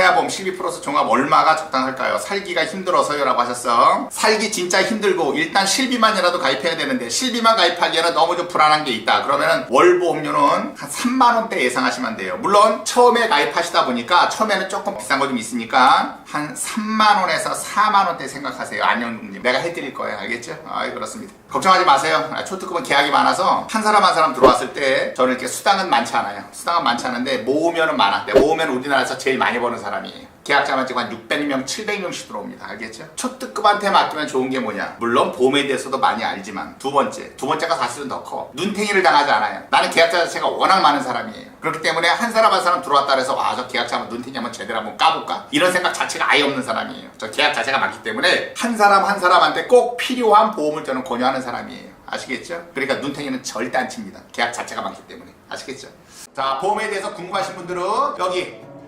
태아보험 실비 플러스 종합 얼마가 적당할까요? 살기가 힘들어서요 라고 하셨어. 살기 진짜 힘들고 일단 실비만이라도 가입해야 되는데 실비만 가입하기에는 너무 좀 불안한 게 있다. 그러면은 월 보험료는 한 3만 원대 예상하시면 돼요. 물론 처음에 가입하시다 보니까 처음에는 조금 비싼 거 좀 있으니까 한 3만 원에서 4만 원대 생각하세요. 안녕님 내가 해드릴 거예요. 알겠죠? 아 그렇습니다. 걱정하지 마세요. 아, 초특급은 계약이 많아서 한 사람 한 사람 들어왔을 때 저는 이렇게 수당은 많지 않아요. 수당은 많지 않은데 모으면은 많아. 네, 모으면 우리나라에서 제일 많이 버는 사람 이에요. 계약자만 지금 한 600명, 700명씩 들어옵니다. 알겠죠? 초특급한테 맡기면 좋은 게 뭐냐? 물론 보험에 대해서도 많이 알지만 두 번째, 두 번째가 사실은 더 커. 눈탱이를 당하지 않아요. 나는 계약자 자체가 워낙 많은 사람이에요. 그렇기 때문에 한 사람 한 사람 들어왔다 그래서 와 저 계약자 한번 눈탱이 한번 제대로 한번 까볼까? 이런 생각 자체가 아예 없는 사람이에요. 저 계약 자체가 많기 때문에 한 사람 한 사람한테 꼭 필요한 보험을 저는 권유하는 사람이에요. 아시겠죠? 그러니까 눈탱이는 절대 안 칩니다. 계약 자체가 많기 때문에. 아시겠죠? 자, 보험에 대해서 궁금하신 분들은 여기